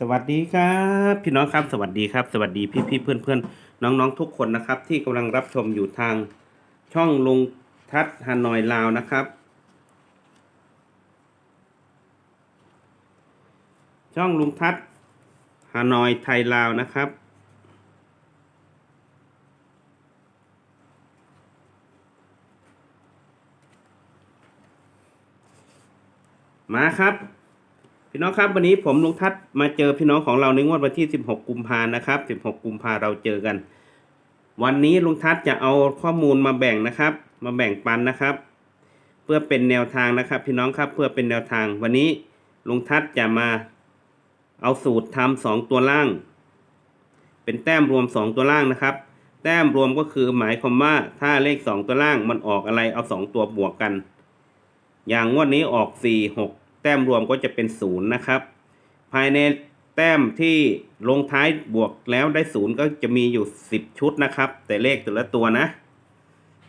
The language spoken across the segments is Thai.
สวัสดีครับพี่น้องครับสวัสดีครับ สวัสดีพี่พี่เพื่อนเพื่อนๆน้องทุกคนนะครับ ที่กำลังรับชมอยู่ทางช่องลุงทัศฮานอยลาวนะครับ ช่องลุงทัศฮานอยไทยลาวนะครับ มาครับ พี่น้องครับวันนี้ผมลุงทัศน์มาเจอพี่น้องของเราในงวดวันที่ 16 กุมภานะครับ 16 กุมภาเราเจอกัน วันนี้ลุงทัศน์จะเอาข้อมูลมาแบ่งนะครับ มาแบ่งปันนะครับ เพื่อเป็นแนวทางนะครับ พี่น้องครับเพื่อเป็นแนวทาง วันนี้ลุงทัศน์จะมาเอาสูตรทำสองตัวล่าง เป็นแต้มรวมสองตัวล่างนะครับ แต้มรวมก็คือหมายความว่าถ้าเลขสองตัวล่างมันออกอะไรเอาสองตัวบวกกัน อย่างงวดนี้ออกสี่หก ต้มรวมก็จะเป็นศูนย์นะครับ ภายในแต้มที่ลงท้ายบวกแล้วได้ศูนย์ก็จะมีอยู่สิบชุดนะครับ แต่เลขแต่ละตัวนะ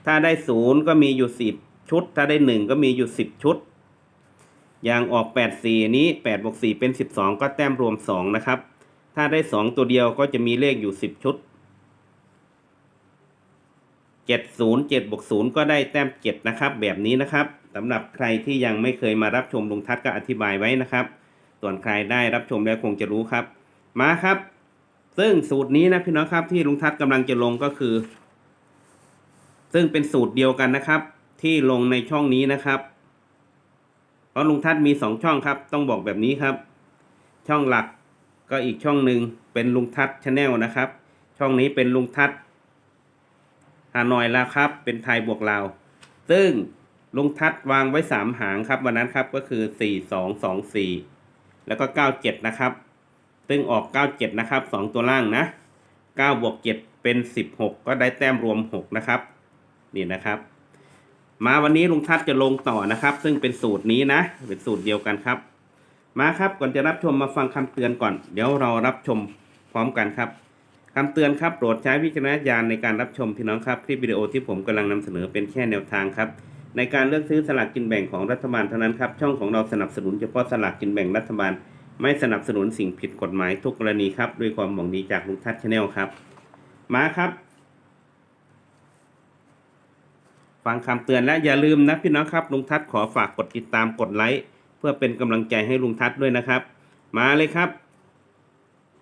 ถ้าได้ศูนย์ก็มีอยู่สิบชุด ถ้าได้หนึ่งก็มีอยู่สิบชุด อย่างออกแปดสี่นี้แปดบวกสี่เป็นสิบสองก็แต้มรวมสองนะครับ ถ้าได้สองตัวเดียวก็จะมีเลขอยู่สิบชุดเจ็ดศูนย์เจ็ดบวกศูนย์ก็ได้แต้มเจ็ดนะครับ แบบนี้นะครับ สำหรับใครที่ยังไม่เคยมารับชมลุงทัศน์ก็อธิบายไว้นะครับ ส่วนใครได้รับชมแล้วคงจะรู้ครับ มาครับ ซึ่งสูตรนี้นะพี่น้องครับที่ลุงทัศน์กำลังจะลงก็คือ ซึ่งเป็นสูตรเดียวกันนะครับ ที่ลงในช่องนี้นะครับเพราะลุงทัศน์มีสองช่องครับ ต้องบอกแบบนี้ครับ ช่องหลักก็อีกช่องหนึ่งเป็นลุงทัศน์ชาแนลนะครับ ช่องนี้เป็นลุงทัศน์ฮานอยแล้วครับ เป็นไทยบวกลาว ซึ่ง ลุงทัศวางไว้สามหางครับวันนั้นครับก็คือสี่สองสองสี่แล้วก็เก้าเจ็ดนะครับ ซึ่งออกเก้าเจ็ดนะครับสองตัวล่างนะเก้าบวกเจ็ดเป็นสิบหกก็ได้แต้มรวมหกนะครับ นี่นะครับ มาวันนี้ลุงทัศจะลงต่อนะครับ ซึ่งเป็นสูตรนี้นะเป็นสูตรเดียวกันครับ มาครับก่อนจะรับชมมาฟังคำเตือนก่อน เดี๋ยวเรารับชมพร้อมกันครับคำเตือนครับโปรดใช้วิจารณญาณในการรับชมพี่น้องครับคลิปวิดีโอที่ผมกำลังนำเสนอเป็นแค่แนวทางครับ ในการเลือกซื้อสลากกินแบ่งของรัฐบาลเท่านั้นครับ ช่องของเราสนับสนุนเฉพาะสลากกินแบ่งรัฐบาล ไม่สนับสนุนสิ่งผิดกฎหมายทุกกรณีครับ ด้วยความหวังดีจากลุงทัศน์ชาแนลครับ มาครับ ฟังคำเตือนและอย่าลืมนะพี่น้องครับลุงทัศน์ขอฝากกดติดตามกดไลค์เพื่อเป็นกำลังใจให้ลุงทัศน์ด้วยนะครับ มาเลยครับ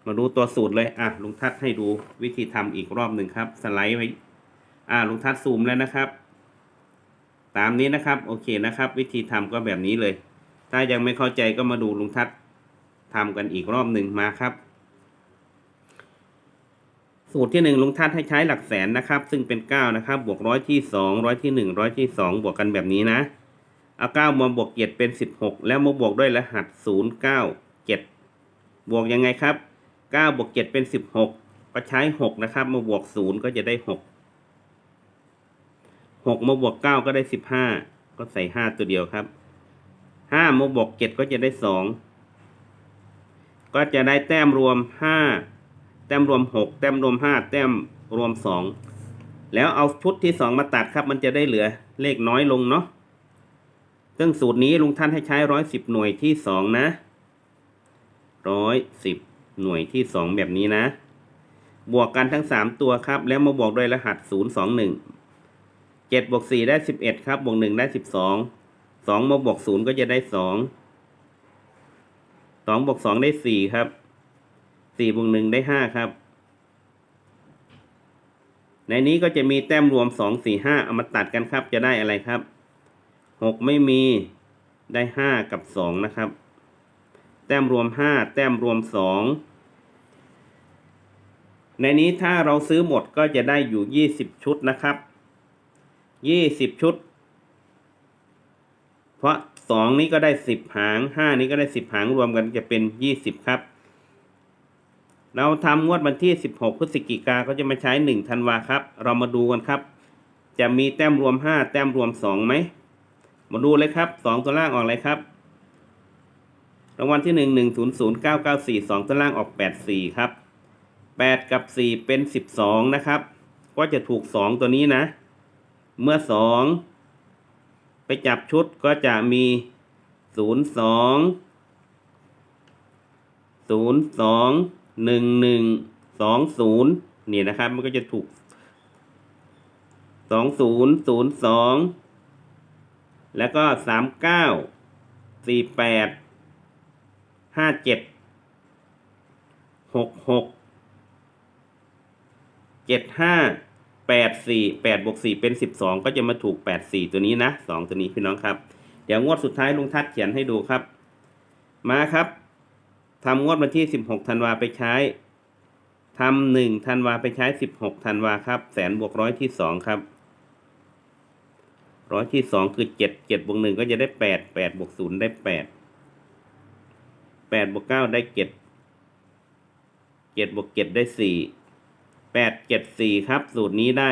มาดูตัวสูตรเลยอะลุงทัศน์ให้ดูวิธีทำอีกรอบหนึ่งครับ สไลด์ไว้อ่าลุงทัศน์ซูมแล้วนะครับ ตามนี้นะครับ โอเคนะครับ วิธีทำก็แบบนี้เลย ถ้ายังไม่เข้าใจก็มาดูลุงทัศน์ทำกันอีกรอบหนึ่งมาครับ สูตรที่หนึ่งลุงทัศน์ให้ใช้หลักแสนนะครับ ซึ่งเป็นเก้านะครับ บวกร้อยที่สองร้อยที่หนึ่งร้อยที่สองบวกกันแบบนี้นะ เอาเก้ามาบวกเจ็ดเป็นสิบหกแล้วมาบวกด้วยรหัสศูนย์เก้าเจ็ดบวกยังไงครับเก้าบวกเจ็ดเป็นสิบหกก็ใช้หกนะครับ มาบวกศูนย์ก็จะได้หก หกมาบวกเก้าก็ได้สิบห้าก็ใส่ห้าตัวเดียวครับห้ามาบวกเจ็ดก็จะได้สองก็จะได้แต้มรวมห้าแต้มรวมหกแต้มรวมห้าแต้มรวมสองแล้วเอาชุดที่สองมาตัดครับ มันจะได้เหลือเลขน้อยลงเนาะซึ่งสูตรนี้ลุงท่านให้ใช้ร้อยสิบหน่วยที่สองนะร้อยสิบหน่วยที่สองแบบนี้นะ บวกกันทั้งสามตัวครับ แล้วมาบวกด้วยรหัสศูนย์สองหนึ่ง เจ็ดบวกสี่ได้สิบเอ็ดครับบวกหนึ่งได้สิบสองสองมาบวกศูนย์ก็จะได้สองสองบวกสองได้สี่ครับสี่บวกหนึ่งได้ห้าครับ ในนี้ก็จะมีแต้มรวมสองสี่ห้าเอามาตัดกันครับ จะได้อะไรครับหกไม่มีได้ห้ากับสองนะครับ แต้มรวมห้าแต้มรวมสองในนี้ถ้าเราซื้อหมดก็จะได้อยู่ยี่สิบชุดนะครับ ยี่สิบชุด เพราะสองนี้ก็ได้สิบหางห้านี้ก็ได้สิบหางรวมกันจะเป็นยี่สิบครับ เราทำงวดวันที่16พฤศจิกาก็จะมาใช้1ธันวาครับ เรามาดูกันครับ จะมีแต้มรวม5แต้มรวม2ไหม มาดูเลยครับ2ตัวล่างออกอะไรครับ รางวัลที่1 1 0 0 9 9 4 2ตัวล่างออก8 4ครับ8กับ4เป็น12นะครับ ก็จะถูก2ตัวนี้นะ เมื่อ2ไปจับชุดก็จะมี0 2ศูนย์สองหนึ่งหนึ่งสองศูนย์นี่นะครับ มันก็จะถูกสองศูนย์ศูนย์สองแล้วก็สามเก้าสี่แปดห้าเจ็ดหกหกเจ็ดห้า แปดสี่แปดบวกสี่เป็นสิบสองก็จะมาถูกแปดสี่ตัวนี้นะสองตัวนี้พี่น้องครับ เดี๋ยวงวดสุดท้ายลุงทัดเขียนให้ดูครับ มาครับทำงวดวันที่สิบหกธันวาไปใช้ทำหนึ่งธันวาไปใช้สิบหกธันวาครับ แสนบวกร้อยที่สองครับร้อยที่สองคือเจ็ดเจ็ดบวกหนึ่งก็จะได้แปดแปดบวกศูนย์ได้แปดแปดบวกเก้าได้เจ็ดเจ็ดบวกเจ็ดได้สี่ แปดเจ็ดสี่ครับ สูตรนี้ได้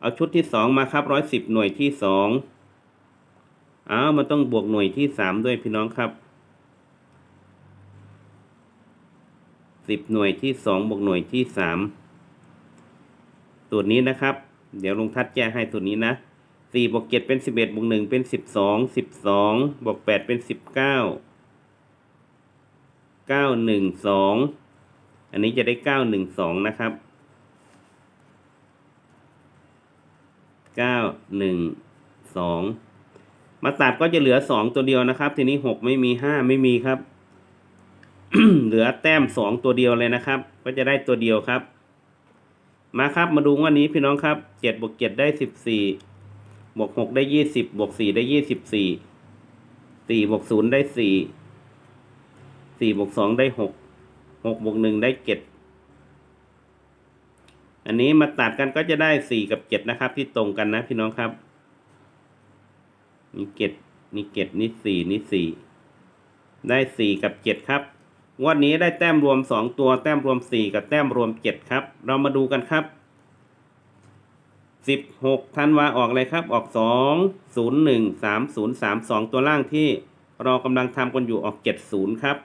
เอาชุดที่สองมาครับร้อยสิบหน่วยที่สองอ้าวมันต้องบวกหน่วยที่สามด้วยพี่น้องครับสิบหน่วยที่สองบวกหน่วยที่สามสูตรนี้นะครับ เดี๋ยวลุงทัดแก้ให้สูตัวนี้นะสี่บวกเจ็ดเป็นสิบเอ็ดบวกหนึ่งเป็นสิบสองสิบสองบวกแปดเป็นสิบเก้าเก้าหนึ่งสอง อันนี้จะได้เก้าหนึ่งสองนะครับเก้าหนึ่งสองมาตัดก็จะเหลือสองตัวเดียวนะครับ ทีนี้หกไม่มีห้าไม่มีครับ เหลือแต้มสองตัวเดียวเลยนะครับ ก็จะได้ตัวเดียวครับ มาครับมาดูวันนี้พี่น้องครับเจ็ดบวกเจ็ดได้สิบสี่บวกหกได้ยี่สิบบวกสี่ได้ยี่สิบสี่สี่บวกศูนย์ได้สี่สี่บวกสองได้หก หกบวกหนึ่งได้เจ็ดอันนี้มาตัดกันก็จะได้สี่กับเจ็ดนะครับ ที่ตรงกันนะพี่น้องครับ นี่เจ็ดนี่เจ็ดนี่สี่นี่สี่ได้สี่กับเจ็ดครับงวดนี้ได้แต้มรวมสองตัวแต้มรวมสี่กับแต้มรวมเจ็ดครับ เรามาดูกันครับสิบหกธันวาออกเลยครับ ออกสองศูนย์หนึ่งสามศูนย์สามสองตัวล่างที่เรากำลังทำกันอยู่ออกเจ็ดศูนย์ครับ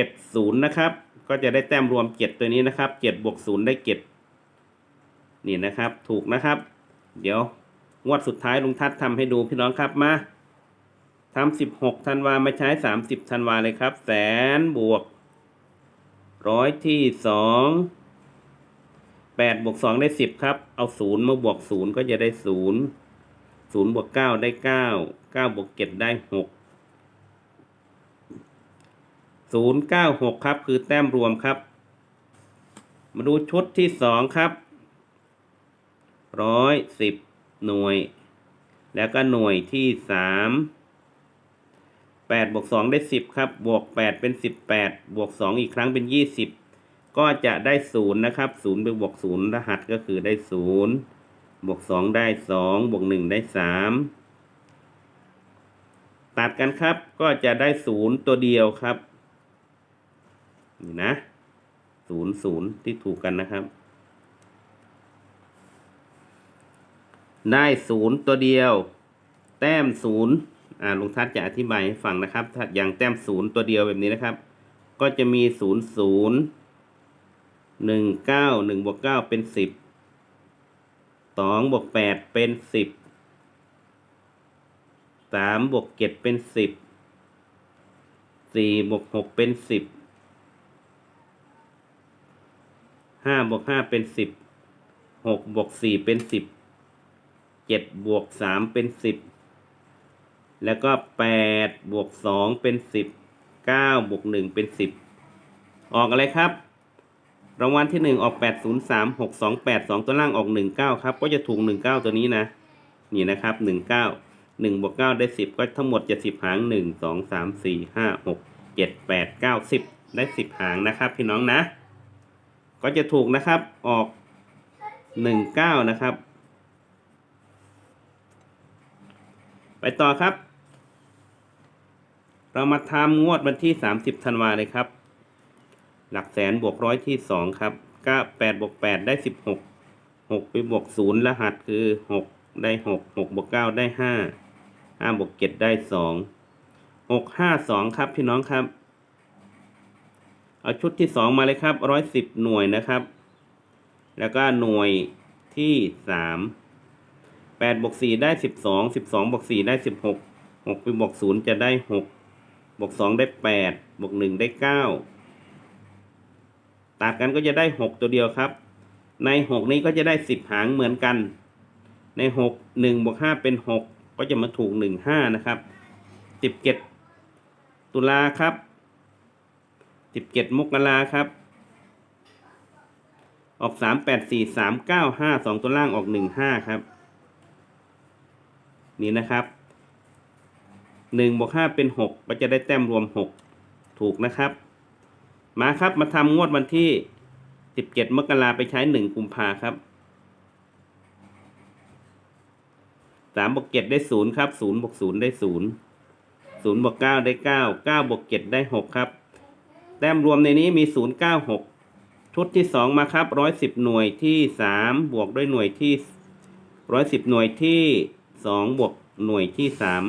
เจ็ดศูนย์นะครับ ก็จะได้แต้มรวมเจ็ดตัวนี้นะครับเจ็ดบวกศูนย์ได้เจ็ดนี่นะครับ ถูกนะครับ เดี๋ยวงวดสุดท้ายลุงทัศน์ทำให้ดูพี่น้องครับมาทำสิบหกธันวามาใช้สามสิบธันวาเลยครับ แสนบวกร้อยที่สองแปดบวกสองได้สิบครับ เอาศูนย์มาบวกศูนย์ก็จะได้ศูนย์ศูนย์บวกเก้าได้เก้าเก้าบวกเจ็ดได้หก ศูนย์เก้าหกครับ คือแต้มรวมครับ มาดูชุดที่สองครับร้อยสิบหน่วย แล้วก็หน่วยที่สามแปดบวกสองได้สิบครับ บวกแปดเป็นสิบแปดบวกสองอีกครั้งเป็นยี่สิบก็จะได้ศูนย์นะครับศูนย์ไปบวกศูนย์รหัสก็คือได้ศูนย์บวกสองได้สองบวกหนึ่งได้สามตัดกันครับก็จะได้ศูนย์ตัวเดียวครับ นี่นะศูนย์ศูนย์ที่ถูกกันนะครับ ได้ศูนย์ตัวเดียว แต้มศูนย์อ่าลุงทัศจะอธิบายให้ฟังนะครับ ถ้าอย่างแต้มศูนย์ตัวเดียวแบบนี้นะครับ ก็จะมีศูนย์ศูนย์หนึ่งเก้าหนึ่งบวกเก้าเป็นสิบสองบวกแปดเป็นสิบสามบวกเจ็ดเป็นสิบสี่บวกหกเป็นสิบ ห้าบวกห้าเป็นสิบหกบวกสี่เป็นสิบเจ็ดบวกสามเป็นสิบแล้วก็แปดบวกสองเป็นสิบเก้าบวกหนึ่งเป็นสิบออกอะไรครับ รางวัลที่หนึ่งออกแปดศูนย์สามหกสองแปดสองตัวล่างออกหนึ่งเก้าครับ ก็จะถูกหนึ่งเก้าตัวนี้นะ นี่นะครับหนึ่งเก้าหนึ่งบวกเก้าได้สิบก็ทั้งหมดจะสิบหางหนึ่งสองสามสี่ห้าหกเจ็ดแปดเก้าสิบได้สิบหางนะครับพี่น้องนะ ก็จะถูกนะครับออกหนึ่งเก้านะครับ ไปต่อครับ เรามาทำงวดวันที่สามสิบธันวาเลยครับ หลักแสนบวกร้อยที่สองครับเก้าแปดบวกแปดได้สิบหกหกไปบวกศูนย์รหัสคือหกได้หกหกบวกเก้าได้ห้าห้าบวกเจ็ดได้สองหกห้าสองครับพี่น้องครับ เอาชุดที่สองมาเลยครับร้อยสิบหน่วยนะครับ แล้วก็หน่วยที่สามแปดบวกสี่ได้สิบสองสิบสองบวกสี่ได้สิบหกหกไปบวกศูนย์จะได้หกบวกสองได้แปดบวกหนึ่งได้เก้าตัดกันก็จะได้หกตัวเดียวครับ ในหกนี้ก็จะได้สิบหางเหมือนกัน ในหกหนึ่งบวกห้าเป็นหกก็จะมาถูกหนึ่งห้านะครับสิบเจ็ดตุลาครับ สิบเจ็ดมกราครับ ออกสามแปดสี่สามเก้าห้าสองตัวล่างออกหนึ่งห้าครับ นี่นะครับหนึ่งบวกห้าเป็นหกก็จะได้แต้มรวมหกถูกนะครับ มาครับมาทำงวดวันที่สิบเจ็ดมกราไปใช้หนึ่งกุมภาครับสามบวกเจ็ดได้ศูนย์ครับศูนย์บวกศูนย์ได้ศูนย์ศูนย์บวกเก้าได้เก้าเก้าบวกเจ็ดได้หกครับ แต้มรวมในนี้มีศูนย์เก้าหกชุดที่สองมาครับร้อยสิบหน่วยที่สามบวกด้วยหน่วยที่ร้อยสิบหน่วยที่สองบวกหน่วยที่สาม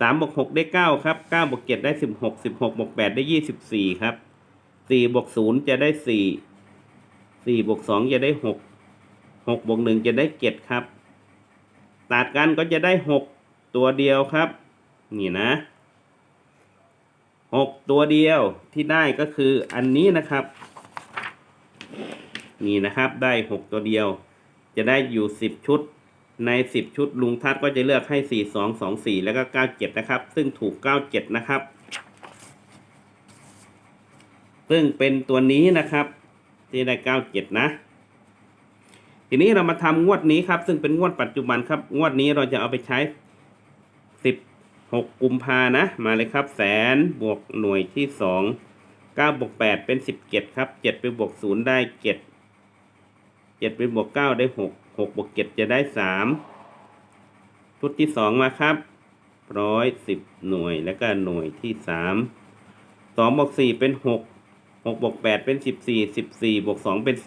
สามบวกหกได้เก้าครับเก้าบวกเจ็ดได้สิบหกสิบหกบวกแปดได้ยี่สิบสี่ครับสี่บวกศูนย์จะได้สี่สี่บวกสองจะได้หกหกบวกหนึ่งจะได้เจ็ดครับ ตัดกันก็จะได้หกตัวเดียวครับ นี่นะ หกตัวเดียวที่ได้ก็คืออันนี้นะครับ นี่นะครับได้หกตัวเดียว จะได้อยู่สิบชุดในสิบชุดลุงทัศก็จะเลือกให้สี่สองสองสี่แล้วก็เก้าเจ็ดนะครับ ซึ่งถูกเก้าเจ็ดนะครับ ซึ่งเป็นตัวนี้นะครับ ที่ได้เก้าเจ็ดนะ ทีนี้เรามาทำงวดนี้ครับ ซึ่งเป็นงวดปัจจุบันครับ งวดนี้เราจะเอาไปใช้ 6 กุมภานะ มาเลยครับแสนบวกหน่วยที่ 2 9 บวก 8 เป็น 17 ครับ 7 ไปบวก 0 ได้ 7 7 ไปบวก 9 ได้ 6 6 บวก 7 จะได้ 3 ชุดที่ 2 มาครับ 110 หน่วย แล้วก็หน่วยที่ 3 2 บวก 4 เป็น 6 6 บวก 8 เป็น 14 14 บวก 2 เป็น 16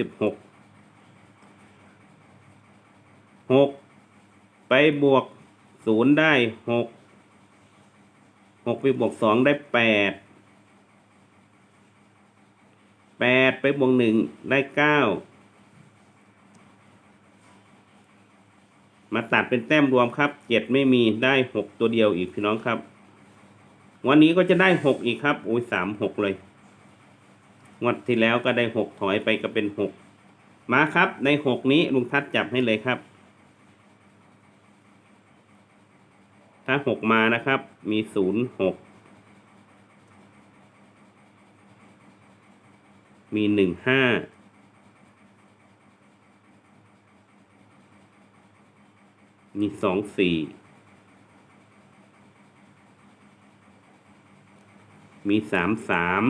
6 ไปบวก 0 ได้ 6 หกไปบวกสองได้แปดแปดไปบวกหนึ่งได้เก้ามาตัดเป็นแต้มรวมครับเจ็ดไม่มีได้หกตัวเดียวอีกพี่น้องครับ วันนี้ก็จะได้หกอีกครับโอ้ยสามหกเลยงวดที่แล้วก็ได้หกถอยไปก็เป็นหกมาครับในหกนี้ลุงทัดจับให้เลยครับ ถ้าหกมานะครับ มีศูนย์หกมีหนึ่งห้ามีสองสี่มีสามสาม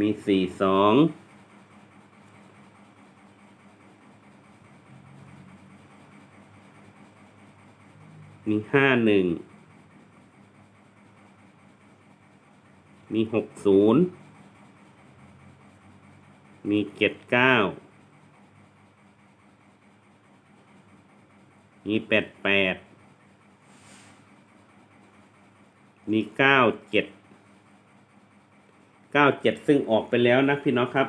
มีสี่สอง มีห้าหนึ่ง มีหกศูนย์มีเจ็ดเก้า มีแปดแปด มีเก้าเจ็ด เก้าเจ็ดซึ่งออกไปแล้วนะพี่น้องครับ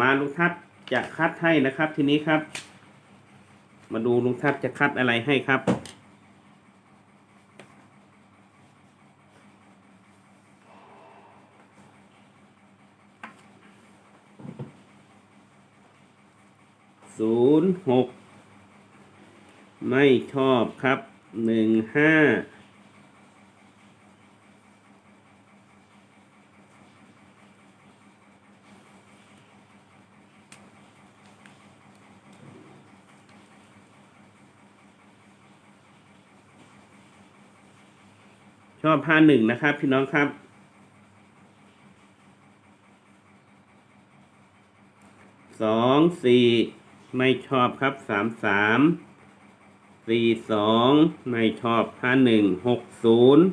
มาลุงทัศน์จะคัดให้นะครับทีนี้ครับ มาดูลุงทัศน์จะคัดอะไรให้ครับ ศูนย์หกไม่ ชอบครับหนึ่งห้าชอบห้าหนึ่งนะครับ พี่น้องครับ สองสี่ไม่ชอบครับสามสาม สี่สองไม่ชอบห้าหนึ่งหกศูนย์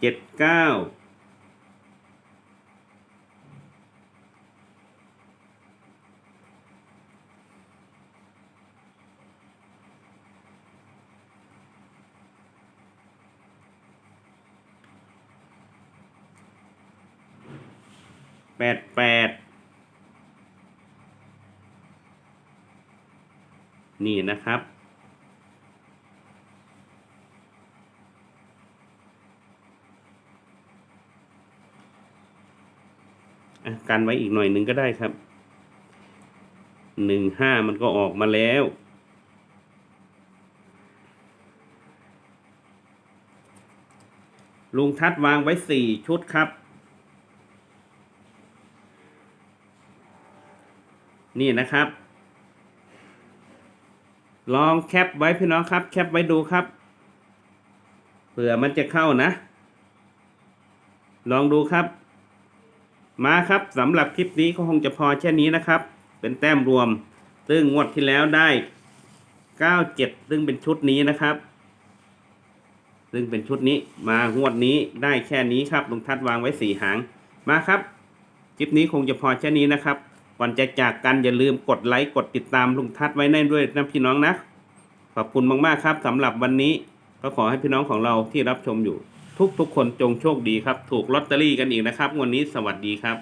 เจ็ดเก้าแปดแปดนี่นะครับ กันไว้อีกหน่อยหนึ่งก็ได้ครับหนึ่งห้ามันก็ออกมาแล้ว ลุงทัดวางไว้สี่ชุดครับ นี่นะครับ ลองแคปไว้พี่น้องครับ แคปไว้ดูครับ เผื่อมันจะเข้านะ ลองดูครับ มาครับสำหรับคลิปนี้ก็คงจะพอแค่นี้นะครับ เป็นแต้มรวม ซึ่งงวดที่แล้วได้ 97 ซึ่งเป็นชุดนี้นะครับ ซึ่งเป็นชุดนี้มางวดนี้ได้แค่นี้ครับลุงทัดวางไว้สี่หาง มาครับ คลิปนี้คงจะพอแค่นี้นะครับ ก่อนจะจากกันอย่าลืมกดไลค์กดติดตามลุงทัดไว้ในด้วยนะพี่น้องนะ ขอบคุณมากๆครับสำหรับวันนี้ก็ขอให้พี่น้องของเราที่รับชมอยู่ ทุกๆคนจงโชคดีครับ ถูกลอตเตอรี่กันอีกนะครับ วันนี้สวัสดีครับ